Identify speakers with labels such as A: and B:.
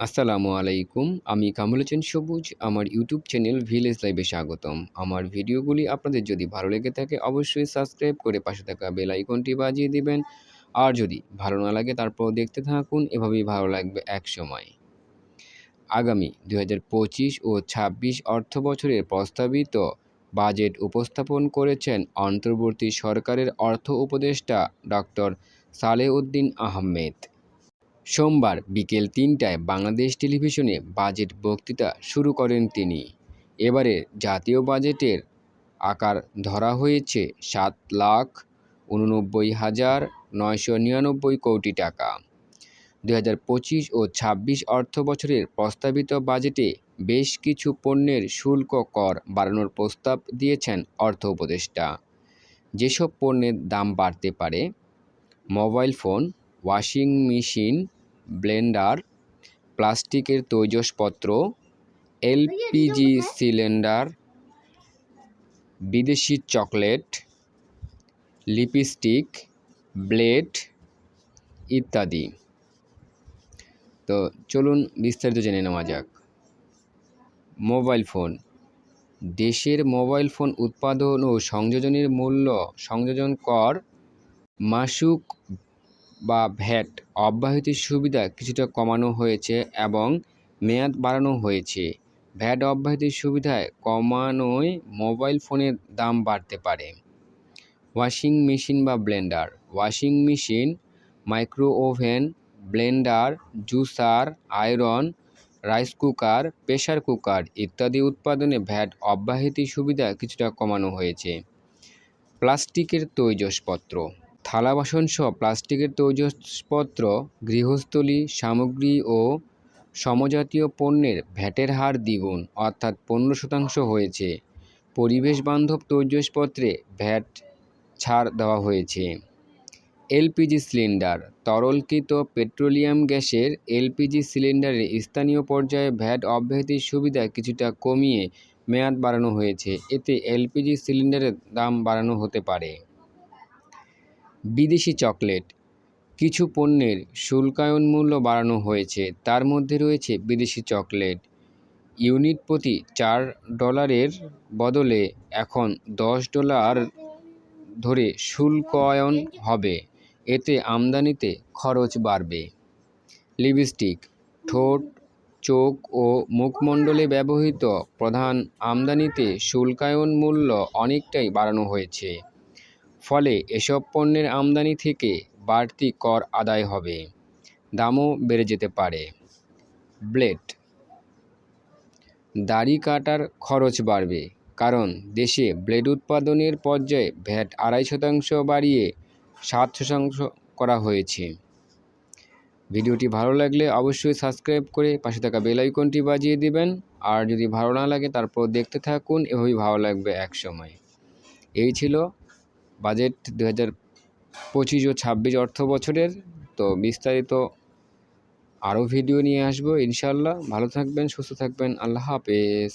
A: আসসালামু আলাইকুম, আমি কামরুল হোসেন সবুজ, আমার ইউটিউব চ্যানেল ভিলেজ লাইভে স্বাগতম। আমার ভিডিওগুলি আপনাদের যদি ভালো লেগে থাকে অবশ্যই সাবস্ক্রাইব করে পাশে থাকা বেল আইকনটি বাজিয়ে দিবেন। আর যদি ভালো না লাগে তারপর দেখতে থাকুন, এভাবেই ভালো লাগবে এক সময়। আগামী দু হাজার পঁচিশ ও ২৬ অর্থ বছরের প্রস্তাবিত বাজেট উপস্থাপন করেছেন অন্তর্বর্তী সরকারের অর্থ উপদেষ্টা ডক্টর সালেউদ্দিন আহমেদ। সোমবার বিকেল তিনটায় বাংলাদেশ টেলিভিশনে বাজেট বক্তৃতা শুরু করেন তিনি। এবারে জাতীয় বাজেটের আকার ধরা হয়েছে সাত লাখ উননব্বই হাজার নয়শো নিরানব্বই কোটি টাকা। হাজার পঁচিশ ও ছাব্বিশ অর্থ বছরের প্রস্তাবিত বাজেটে বেশ কিছু পণ্যের শুল্ক কর বাড়ানোর প্রস্তাব দিয়েছেন অর্থ উপদেষ্টা। যেসব পণ্যের দাম বাড়তে পারে, mobile phone, washing machine blender প্লাস্টিকের তৈজসপত্র এলপিজি সিলিন্ডার বিদেশি চকলেট লিপস্টিক ব্লেড ইত্যাদি। তো চলুন বিস্তারিত জেনে নেওয়া যাক। Mobile phone. দেশের মোবাইল ফোন উৎপাদন ও সংযোজনের মূল্য সংযোজন কর মাসুক বা ভ্যাট অব্যাহতির সুবিধা কিছুটা কমানো হয়েছে এবং মেয়াদ বাড়ানো হয়েছে। ভ্যাট অব্যাহতির সুবিধায় কমানোয় মোবাইল ফোনের দাম বাড়তে পারে। ওয়াশিং মেশিন বা blender, washing machine, micro oven, blender, juicer, iron, rice cooker pressure cooker ইত্যাদি উৎপাদনে ভ্যাট অব্যাহতি সুবিধা কিছুটা কমানো হয়েছে। প্লাস্টিকের তৈজসপত্র থালা বাসন সহ প্লাস্টিকের তৈজসপত্র, গৃহস্থলী, সামগ্রী ও সমজাতীয় পণ্যের ভ্যাটের হার দ্বিগুণ, অর্থাৎ পনেরো শতাংশ হয়েছে। পরিবেশ বান্ধব তৈজসপত্রে ভ্যাট ছাড় দেওয়া হয়েছে। এলপিজি সিলিন্ডার, তরলকৃত পেট্রোলিয়াম গ্যাসের এলপিজি সিলিন্ডারে স্থানীয় পর্যায়ে ভ্যাট অব্যাহতির সুবিধা কিছুটা কমিয়ে মেয়াদ বাড়ানো হয়েছে। এতে এলপিজি সিলিন্ডারের দাম বাড়ানো হতে পারে। বিদেশি চকলেট। কিছু পণ্যের শুল্কায়ন মূল্য বাড়ানো হয়েছে। তার মধ্যে রয়েছে বিদেশি চকলেট। ইউনিট প্রতি চার ডলারের বদলে এখন দশ ডলার ধরে শুল্কায়ন হবে। এতে আমদানিতে খরচ বাড়বে। লিপস্টিক, ঠোঁট, চোখ ও মুখমণ্ডলে ব্যবহৃত প্রধান আমদানিতে শুল্কায়ন মূল্য অনেকটাই বাড়ানো হয়েছে। ফলে এসব পণ্যের আমদানি থেকে বাড়তি কর আদায় হবে। দামও বেড়ে যেতে পারে। ব্লেড দাড়ি কাটার খরচ বাড়বে, কারণ দেশে ব্লেড উৎপাদনের পর্যায়ে ভ্যাট আড়াই শতাংশ বাড়িয়ে সাত শতাংশ করা হয়েছে। ভিডিওটি ভালো লাগলে অবশ্যই সাবস্ক্রাইব করে পাশে থাকা বেল আইকনটি বাজিয়ে দিবেন। আর যদি ভালো না লাগে, তারপর দেখতে থাকুন। এভাবেই ভালো লাগবে এক সময় এই ছিল বাজেট দু হাজার পঁচিশ ও ছাব্বিশ অর্থ বছরের। তো বিস্তারিত আরও ভিডিও নিয়ে আসব ইনশাল্লাহ ভালো থাকবেন, সুস্থ থাকবেন। আল্লাহ হাফেজ।